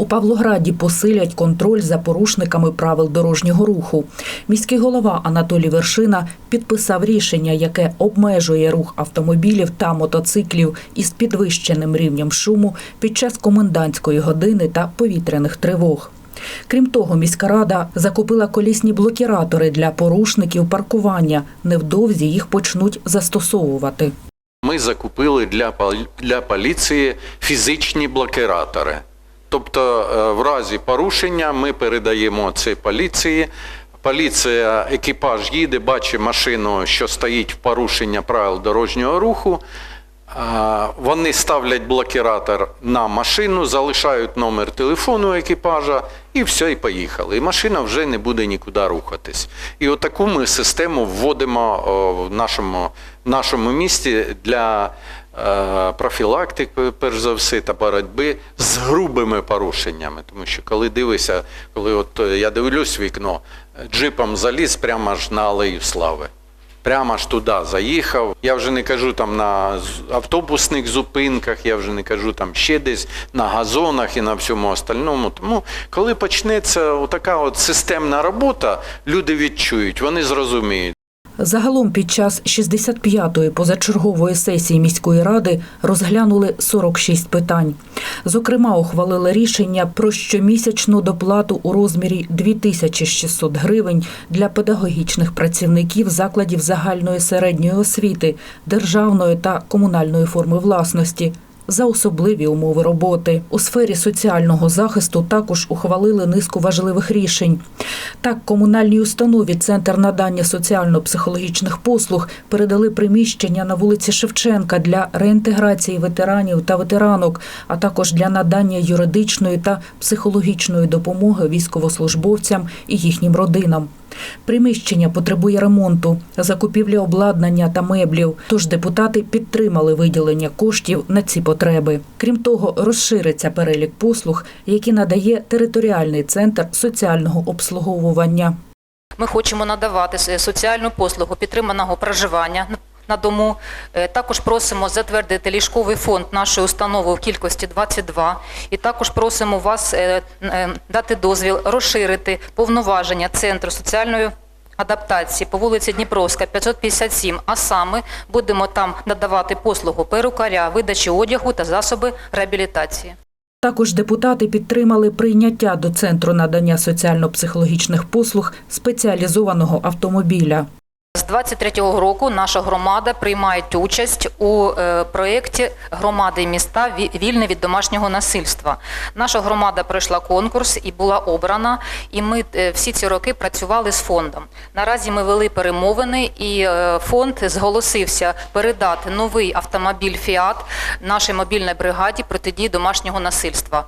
У Павлограді посилять контроль за порушниками правил дорожнього руху. Міський голова Анатолій Вершина підписав рішення, яке обмежує рух автомобілів та мотоциклів із підвищеним рівнем шуму під час комендантської години та повітряних тривог. Крім того, міська рада закупила колісні блокіратори для порушників паркування. Невдовзі їх почнуть застосовувати. Ми закупили для, для поліції фізичні блокиратори. Тобто, е, в разі порушення ми передаємо це поліції. Поліція, екіпаж їде, бачить машину, що стоїть в порушення правил дорожнього руху. Вони ставлять блокіратор на машину, залишають номер телефону екіпажа і все, і поїхали. І машина вже не буде нікуди рухатись. І отаку ми систему вводимо в нашому, нашому місті для профілактики, перш за все, та боротьби з грубими порушеннями. Тому що коли дивишся, коли от е, я дивлюсь вікно, е, джипом заліз прямо аж на алею слави. Прямо ж туди заїхав. Я вже не кажу там на автобусних зупинках, я вже не кажу там ще десь на газонах і на всьому остальному. Тому коли почнеться така от системна робота, люди відчують, вони зрозуміють. Загалом під час 65-ї позачергової сесії міської ради розглянули 46 питань. Зокрема, ухвалили рішення про щомісячну доплату у розмірі 2600 гривень для педагогічних працівників закладів загальної середньої освіти, державної та комунальної форми власності. За особливі умови роботи у сфері соціального захисту також ухвалили низку важливих рішень. Так, комунальній установі Центр надання соціально-психологічних послуг передали приміщення на вулиці Шевченка для реінтеграції ветеранів та ветеранок, а також для надання юридичної та психологічної допомоги військовослужбовцям і їхнім родинам. Приміщення потребує ремонту, закупівлі обладнання та меблів. Тож депутати підтримали виділення коштів на ці потреби. Крім того, розшириться перелік послуг, які надає територіальний центр соціального обслуговування. Ми хочемо надавати соціальну послугу підтриманого проживання на дому. Е, Також просимо затвердити ліжковий фонд нашої установи в кількості 22. І також просимо вас е, е, дати дозвіл розширити повноваження Центру соціальної адаптації по вулиці Дніпровська, 557, а саме будемо там надавати послугу перукаря, видачі одягу та засоби реабілітації. Також депутати підтримали прийняття до центру надання соціально-психологічних послуг спеціалізованого автомобіля. З 23-го року наша громада приймає участь у е, проєкті громади і міста «Ві- вільне від домашнього насильства. Наша громада пройшла конкурс і була обрана, і ми е, всі ці роки працювали з фондом. Наразі ми вели перемовини, і е, фонд зголосився передати новий автомобіль «Фіат» нашій мобільній бригаді протидії домашнього насильства.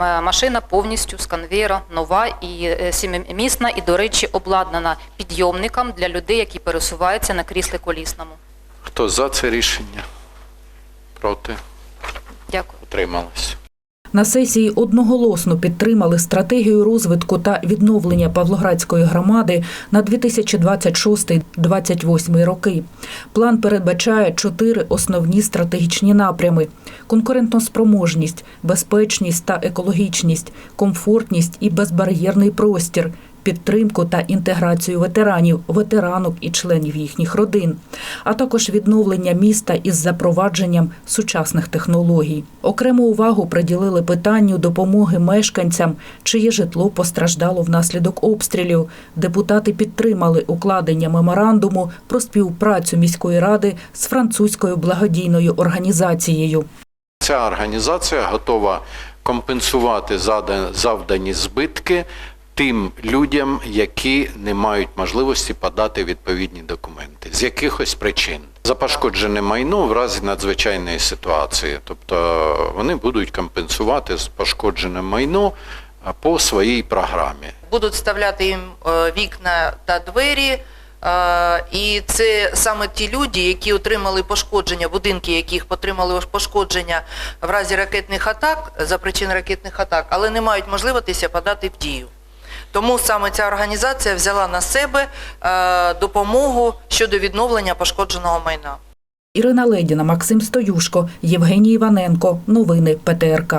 М- Машина повністю з конвейера нова і е, сімимісна, і, до речі, обладнана підйомником для людей, які пересуваються на кріслі колісному. Хто за це рішення? Проти? Дякую. Утрималось. На сесії одноголосно підтримали стратегію розвитку та відновлення Павлоградської громади на 2026-2028 роки. План передбачає чотири основні стратегічні напрями: конкурентоспроможність, безпечність та екологічність, комфортність і безбар'єрний простір. Підтримку та інтеграцію ветеранів, ветеранок і членів їхніх родин, а також відновлення міста із запровадженням сучасних технологій. Окрему увагу приділили питанню допомоги мешканцям, чиє житло постраждало внаслідок обстрілів. Депутати підтримали укладення меморандуму про співпрацю міської ради з французькою благодійною організацією. Ця організація готова компенсувати завдані збитки тим людям, які не мають можливості подати відповідні документи з якихось причин. За пошкоджене майно в разі надзвичайної ситуації. Тобто вони будуть компенсувати пошкоджене майно по своїй програмі. будуть вставляти їм е, вікна та двері. е, І це саме ті люди, які отримали пошкодження, будинки яких отримали пошкодження в разі ракетних атак, за причин ракетних атак, але не мають можливості подати в дію. Тому саме ця організація взяла на себе е, допомогу щодо відновлення пошкодженого майна. Ірина Ледіна, Максим Стоюшко, Євгеній Іваненко. Новини ПТРК.